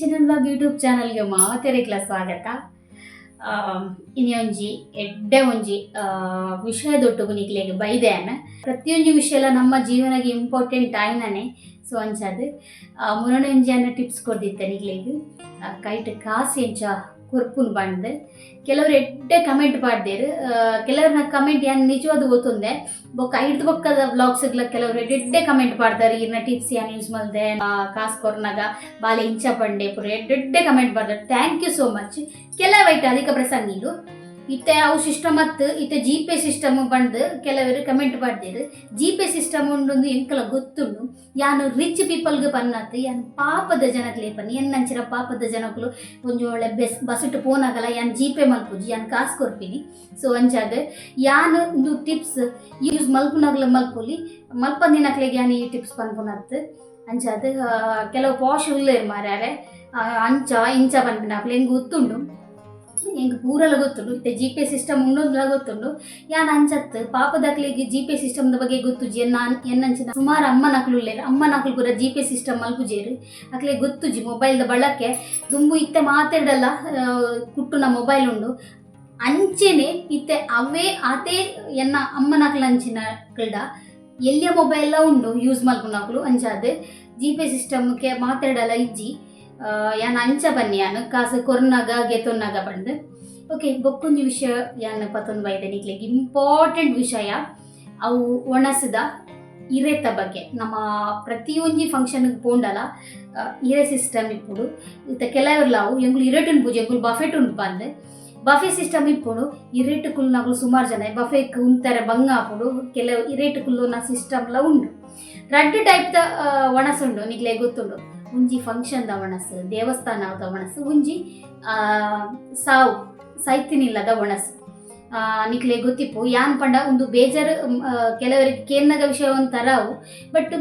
Kitchen blog YouTube ಚಾನಲ್ಗೆ ಮಾತೆರೆಗ್ಲ ಸ್ವಾಗತ. ಆ, ಇನಿ ಒಂಜಿ ಎಡ್ಡೆ ಒಂಜಿ ಆ, ವಿಷಯದೊಟ್ಟುಗು ನಿಕ್ಲೆಗ್ ಅನ್ನ. ಪ್ರತಿಯೊಂದು ವಿಷಯ ನಮ್ಮ ಜೀವನಗೆ ಇಂಪಾರ್ಟೆಂಟ್ ಆಯ್ನನೆ ಸೊ ಅಂಚದು ಒಂಜಿ ಅನ್ನ ಟಿಪ್ಸ್ ಕೊಡ್ದಿತ್ತೆ ನಿಕ್ಲೆಗ್ ಕೈಟ್ ಕಾಸು ಎಂಚ ಕೊರ್ಪುನ್ ಬಂದ್ ಕೆಲವರು ಎಡ್ಡೆ ಕಮೆಂಟ್ ಪಾಡ್ದೇರು ಕೆಲವ್ರನ್ನ ಕಮೆಂಟ್ ಯಾನ್ ನಿಜವಾದ ಗೊತ್ತುಂದೆ ಬೊಕ್ಕ ಐದು ಬೊಕ್ಕದ ಬ್ಲಾಗ್ಸ್ಗಳ ಕೆಲವರು ಎಡ್ಡೆ ಕಮೆಂಟ್ ಪಾಡ್ತಾರೆ ಇರ್ನ ಟಿಪ್ಸ್ ಯಾನ್ ಯೂಸ್ ಮಲ್ದೆ ಕಾಸು ಕೊರ್ನಾಗ ಬಾಲೆ ಇಂಚ ಪಂಡೆ ಪುರ ಎಡ್ಡೆ ಕಮೆಂಟ್ ಬರ್ತಾರೆ ಥ್ಯಾಂಕ್ ಯು ಸೋ ಮಚ್ ಕೆಲವೈಟ್ ಅಧಿಕ ಪ್ರಸಂಗಿಲು ಇತ್ತೆ ಅವು ಸಿಸ್ಟಮ್ ಅತ್ತು, ಇತ್ತೆ ಜಿ ಪೇ ಸಿಸ್ಟಮ್ ಬಂದು ಕೆಲವರು ಕಮೆಂಟ್ ಮಾಡಿದ್ರು ಜಿ ಪೇ ಸಿಸ್ಟಮ್ ಉಂಡು ಎಂಕಲ ಗೊತ್ತುಂಡು ಯಾನು ರಿಚ್ ಪೀಪಲ್ಗೆ ಪನ್ನತ್ತು ಯಾನ್ ಪಾಪದ ಜನಕ್ಲೆ ಪನ್ನಿ ಎನ್ನಂಚಿನ ಪಾಪದ ಜನಗಳು ಒಂಜಿ ಒಳ್ಳೆ ಬೆಸ್ ಬಸ್ಸು ಫೋನ್ ಆಗಲ್ಲ ಯಾನ್ ಜಿ ಪೇ ಮಲ್ಪುಜಿ ಯಾನ್ ಕಾಸು ಕೊರ್ಪಿನಿ. ಸೊ ಅಂಚಾದ ಯಾನು ಒಂದು ಟಿಪ್ಸ್ ಯೂಸ್ ಮಲ್ಪುನಾಗ್ಲ ಮಲ್ಪುಲಿ ಮಲ್ಪಂದಿನಕ್ಲೆಗೆ ಯಾನು ಈ ಟಿಪ್ಸ್ ಪನ್ಪುನತ್ತು ಅಂಚಾದ ಕೆಲವು ಪಾಶ್ ಉಲ್ಲೇ ಮಾರ್ಯಾರೆ ಅಂಚ, ಇಂಚ ಪನ್ಪಿನಾಕ್ಲೆ ಹೆಂಗೆ ಗೊತ್ತುಂಡು ಹೆಂಗೆ ಪೂರಲ ಗೊತ್ತುಂಡು? ಇತ್ತೆ ಜಿ ಪೇ ಸಿಸ್ಟಮ್ ಉಂಡೊಂದ್ಲ ಗೊತ್ತುಂಡು? ಯಾನ್ ಅಂಚತ್ ಪಾಪದಕ್ಲಿಗೆ ಜಿ ಸಿಸ್ಟಮ್ ಸಿಸ್ಟಮ್ದ ಬಗ್ಗೆ ಗೊತ್ತುಜಿ ಎನ್ನ ಎನ್ನಂಚಿನ ಸುಮಾರು ಅಮ್ಮನಕ್ಲು ಉಳ್ಳೇರು. ಅಮ್ಮನಕ್ಲು ಪೂರ ಜಿ ಪೇ ಸಿಸ್ಟಮ್ ಮಲ್ಪುಜೇರು ಅಕ್ಲೆ ಗೊತ್ತುಜಿ ಮೊಬೈಲ್ದ ಬಳಕೆ. ತುಂಬು ಇತ್ತೆ ಮಾತಾಡಲ್ಲ ಕುಟ್ಟು ಕುಟ್ಟುನ ಮೊಬೈಲ್ ಉಂಡು. ಅಂಚೆನೆ ಇತ್ತೆ ಅವೇ ಅದೇ ಎನ್ನ ಅಮ್ಮನಕ್ಲ ಅಂಚಿನ ಕಲ್ಡ ಎಲ್ಲಿಯ ಮೊಬೈಲ್ ಉಂಡು? ಯೂಸ್ ಮಲ್ಪುನಕ್ಲು ಅಂಚಾದೆ ಜಿ ಪೇ ಸಿಸ್ಟಮ್ಗೆ ಮಾತಾಡಲ್ಲ ಇಜ್ಜಿ. ಯಾನ್ ಅಂಚ ಬನ್ನಿ ಯಾನು. ಕಾಸು ಕೊರ್ನಾಗ ಗೆತೊನ್ನಾಗ ಬಂದು. ಓಕೆ ಬೊಕ್ಕೊಂದು ವಿಷಯ ಯಾನ್ ಪತ್ತೊಂದು ಬೈದೆ ನಿಕ್ಲೆಗ್ ಇಂಪಾರ್ಟೆಂಟ್ ವಿಷಯ ಅವು ಒಣಸದ ಇರೆತ ಬಗ್ಗೆ. ನಮ್ಮ ಪ್ರತಿಯೊಂದು ಫಂಕ್ಷನ್ಗೆ ಪೋಂಡಲ್ಲ ಇರೆ ಸಿಸ್ಟಮ್ ಇಪ್ಪುಡು. ಇತ್ತ ಕೆಲವರ್ಲ ಅವು ಎಂಗ್ಳು ಇರೇಟನ್ ಪೂಜೆ, ಎಂಗ್ಳು ಬಫೆಟ್ ಉಂಟು ಬಂದೆ ಬಫೆ ಸಿಸ್ಟಮ್ ಇಪ್ಪುಡು, ಇರೇಟ್ ನಾವು ಸುಮಾರು ಜನ. ಬಫೆ ಉಂತಾರೆ ಬಂಗ ಹಾಪುಡು ಕೆಲವು ಇರೇಟ್ ಕುಲ್ಲುನ ಸಿಸ್ಟಮ್ಲ ಉಂಡು. ರಡ್ಡ್ ಟೈಪ್ದ ಒಣಸುಂಡು ನಿಗ್ಲೇ ಗೊತ್ತುಂಡು. ಒಂಜಿ ಫಂಕ್ಷನ್ದ ಒಣಸು ದೇವಸ್ಥಾನದ ಒಣಸು ಒಂಜಿ ಸಾವು, ಸೈತಿನಿಲ್ಲದ ಒಣಸು. ನಿಕ್ಲೆ ಗೊತ್ತಿಪ್ಪು, ಯಾನ್ ಪಂಡ ಒಂದು ಬೇಜಾರು ಕೆಲವರಿಗೆ ಕೇನ್ನಗ ವಿಷಯ ಒಂಥರ ಬಟ್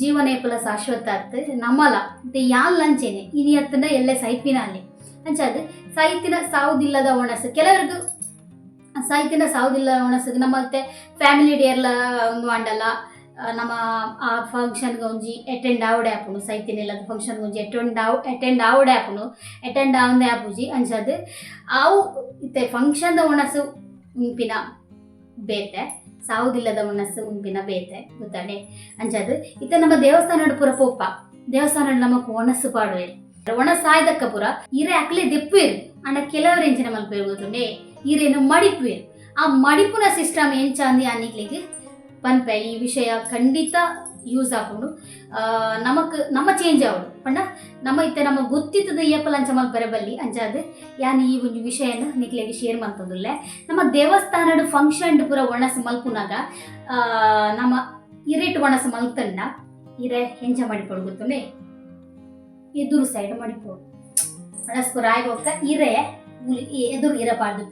ಜೀವನ ಏಪಲ ಶಾಶ್ವತ ಆಗ್ತದೆ ನಮ್ಮಲ ಮತ್ತೆ ಯಾನ್ ಲಂಚೇನೆ, ಇನಿ ಹತ್ತನ ಎಲ್ಲ ಸೈತಿನ ಅಲ್ಲಿ ಅದು ಸಾಹಿತ್ಯನ ಸಾವುದಿಲ್ಲದ ಒಣಸು, ಕೆಲವರಿಗೆ ಸಾಹಿತ್ಯನ ಸಾವುದಿಲ್ಲ ಒಣಸು ನಮ್ಮ ಮತ್ತೆ ಫ್ಯಾಮಿಲಿ ಡೇ ಎಲ್ಲ ಒಂದು ಮಾಡಲ್ಲ ನಮ್ಮ, ಆ ಫಂಕ್ಷನ್ಗೆ ಒಂಜಿ ಅಟೆಂಡ್ ಆವಡೆ ಆಪುನು, ಸೈತಿನ ಇಲ್ಲದ ಫಂಕ್ಷನ್ಗೆ ಒಂಜಿ ಅಟೆಂಡ್ ಆವ್ ಅಟೆಂಡ್ ಆವಡೆ ಆಪುನು ಅಟೆಂಡ್ ಆವಂದೆ ಆಪುಜಿ ಅಂಚದು ಅವು ಇತ್ತೆ ದ ಒಣಸು ಉಂಪಿನ ಬೇತೆ, ಸಾವುದಿಲ್ಲದ ಒಣಸು ಉಂಪಿನ ಬೇತೆ ಗೊತ್ತಾಡೆ ಅಂಚದು ಇತ್ತೆ ನಮ್ಮ ದೇವಸ್ಥಾನ ಪುರ ಪೋಪ ದೇವಸ್ಥಾನ ನಮಕ್ ಒಣಸು ಪಾಡುವೆ. ಒಣಸಾಯ್ದಕ್ಕ ಪುರ ಇರೆ ಅಕ್ಲೆ ದೆಪ್ಪುವೆರು ಅಣ್ಣ ಕೆಲವರು ಎಂಚಿನ ಮಲ್ಪೇರು ಗೊತ್ತುಂಡೆ? ಇರೇನು ಮಡಿಪುವೆರು. ಆ ಮಡಿಪುನ ಸಿಸ್ಟಮ್ ಎಂಚ ಅಂದಿ ಅನ್ನಿಕ್ಲಿಗೆ ಪನ್ಪೆ ಈ ವಿಷಯ ಖಂಡಿತ ಯೂಸ್ ಹಾಕೊಂಡು ನಮಕ್ ನಮ್ಮ ಚೇಂಜ್ ಆವಡು ಪಂಡ ನಮ್ಮ ಇತ್ತೆ ನಮ್ಮ ಗೊತ್ತಿತ್ತದ ಏಪಲ್ ಅಂಚ ಮಲ್ಪರೆ ಬಲ್ಲಿ ಅಂಚಾದ ಯಾನ್ ಈ ಒಂದು ವಿಷಯನ ನಿಕ್ಲೆಗೆ ಶೇರ್ ಮಾಡ್ತದಲ್ಲೇ. ನಮ್ಮ ದೇವಸ್ಥಾನದ ಫಂಕ್ಷನ್ ಪೂರ ಒಣಸ ಆ, ನಮ್ಮ ಇರೇಟ್ ಒಣಸ ಮಲ್ತಂಡ ಇರೆ ಹೆಂಚ ಮಾಡಿಕೊಡು ಗೊತ್ತೇ ಎದುರು ಸೈಡ್ ಮಾಡಿಕೊಡು. ಒಣಸ್ಪುರ ಪೂರ ಆಗೋಕ ಇರೆ ಎದುರು ಇರಬಾರ್ದು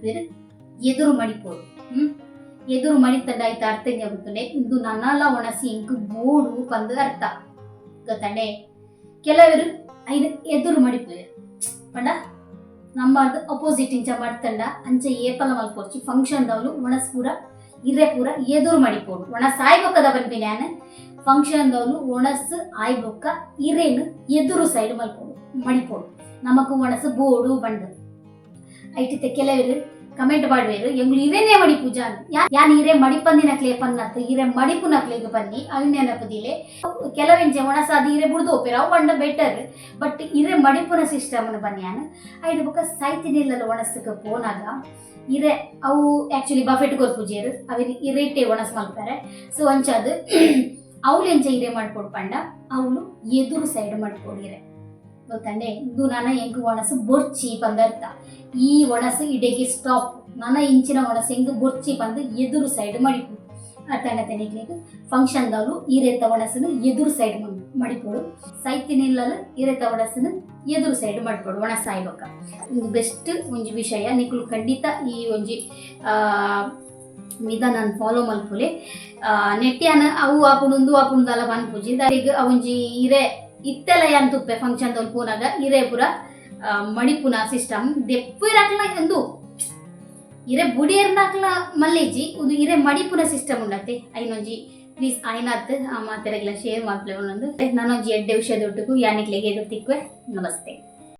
ಎದುರು ಮಡಿಪೋಡು ಹ್ಮ್? ಎದುರು ಮಣಿತಂಡ ಆಯ್ತು ಅರ್ಥ ಆಗುತ್ತದೆ ಇಂದು ನನಾಲ ಒಣಸಿ ಇಂಕು ಬೋಡು ಪಂದು ಅರ್ಥ. ಗೊತ್ತಂಡೆ? ಕೆಲವರು ಐದು ಎದುರು ಮಡಿಪುವೆ ಪಂಡ? ನಮ್ಮ ಅಪೋಸಿಟ್ ಇಂಚ ಮಾಡ್ತಂಡ. ಅಂಚೆ ಏಪಲ ಮಲ್ಪೋರ್ಚಿ ಫಂಕ್ಷನ್ ದವಲು ಒಣಸ್ ಪೂರ ಇರೆ ಪೂರ ಎದುರು ಮಡಿಪೋಡು ಒಣಸ್ ಆಯ್ಬೊಕ್ಕದ ಬಂದ್ಬಿನಿ ಫಂಕ್ಷನ್ ದವಲು ಒಣಸ್ ಆಯ್ಬೊಕ್ಕ, ಇರೇನು ಎದುರು ಸೈಡ್ ಮಲ್ಪೋಡು ಮಡಿಪೋಡು ನಮಕು ಒಣಸು ಬೋಡು ಬಂಡ ಐಟಿತ್ತೆ ಕೆಲವರು ಕಮೆಂಟ್ ಮಾಡುವೇರು ಎಂಗ್ಲು ಇರೇನೇ ಮಡಿ ಪೂಜಾ ಯಾನ್ ಇರೆ ಮಡಿಪಂದಿನ ಕ್ಲೇ ಪನ್ನತ್ ಇರೆ ಮಡಿಪುನ ಕ್ಲೇಗೆ ಬನ್ನಿ ಅವು ನೆನಪದಿಲೆ ಕೆಲವೆಂಜೆ ಒಣಸ ಅದು ಇರೆ ಬುಡ್ದು ಒಪ್ಪೇರ, ಅವು ಬೆಟರ್ ಬಟ್ ಇರೆ ಮಡಿಪುನ ಸಿಸ್ಟಮ್ ಬನ್ನಿ ಯಾನ್. ಐದು ಬೊಕ್ಕ ಸೈತಿನಿಲ್ಲದ ಒಣಸಕ್ಕೆ ಪೋನಾಗ, ಇರೆ ಅವು ಆಕ್ಚುಲಿ ಬಫೆಟ್ ಕೊರ್ ಪೂಜೆಯರು ಅವಿನ ಇರೇಟೆ ಒಣಸ್ ಮಾಡ್ತಾರೆ ಸೊ ಅಂಚದು ಅವಳು ಎಂಚ ಇರೆ ಮಾಡ್ಕೊಡ್ ಪಂಡ ಅವಳು ಎದುರು ಸೈಡ್ ಮಾಡ್ಕೊಡಿರೆ ಗೊತ್ತಂಡೆ? ಇದು ನನ್ನ ಎಂಕು ಒಣಸು ಬೊರ್ಚಿ ಬಂದರ್ಥ ಈ ಒಣಸು ಇಡೆಗೆ ಸ್ಟಾಪ್ ನನ್ನ ಇಂಚಿನ ಒಣಸು ಹೆಂಗ್ ಬೊರ್ಚಿ ಬಂದು ಎದುರು ಸೈಡ್ ಮಡಿಪು ಅರ್ಥ ಫಂಕ್ಷನ್ ದವಳು ಈರೆತ್ತ ಒಣಸನ್ನು ಎದುರು ಸೈಡ್ ಮಡಿಪೋಡು ಸೈತಿನಿಲ್ಲಲು ಈರೆತ್ತ ಒಣಸನ್ನು ಎದುರು ಸೈಡ್ ಮಾಡ್ಕೊಡು ಒಣ ಇದು ಬೆಸ್ಟ್ ಒಂಜಿ ವಿಷಯ ನಿಕ್ಲು ಖಂಡಿತ ಈ ಒಂಜಿ ಆ, ನಾನು ಫಾಲೋ ಮಲ್ಪುಲೆ. ನೆಟ್ಟಿಯನ ಅವು ಆಪುಂಡು ಆಪುಂದಲ್ಲ ಪನ್ಪುಜಿ ದಾರಿಗೆ ಅವಂಜಿ ಇರೆ ಇತ್ತೆಲ್ಲ ಯಾನ್ ತುಪ್ಪೆ ಫಂಕ್ಷನ್ ದೊಲ್ ಹಿರೇಪುರ ಮಣಿಪುನ ಸಿಸ್ಟಮ್. ದೆಪ್ಪು ಇರಾಕ್ಲ ಎಂದು ಇರೆ ಬುಡಿಯರ್ನಾಕ್ಲ ಮಲ್ಲೇಜಿ ಉದು ಇರೆ ಮಣಿಪುನ ಸಿಸ್ಟಮ್ ಉಂಡತ್ತೆ. ಐನೊಂಜಿ, ಪ್ಲೀಸ್ ಆ ಮಾತೆರೆಗ್ಲ ಶೇರ್ ಮಾಡ್ಲೇ ಒಂದೊಂದು ನಾನೊಂಜಿ ಎಡ್ಡೆ ವಿಷಯದೊಟ್ಟಿಗೂ ಯಾನಿಕ್ಲೆಗೆ ಎದುರು ತಿಕ್ವೆ ನಮಸ್ತೆ.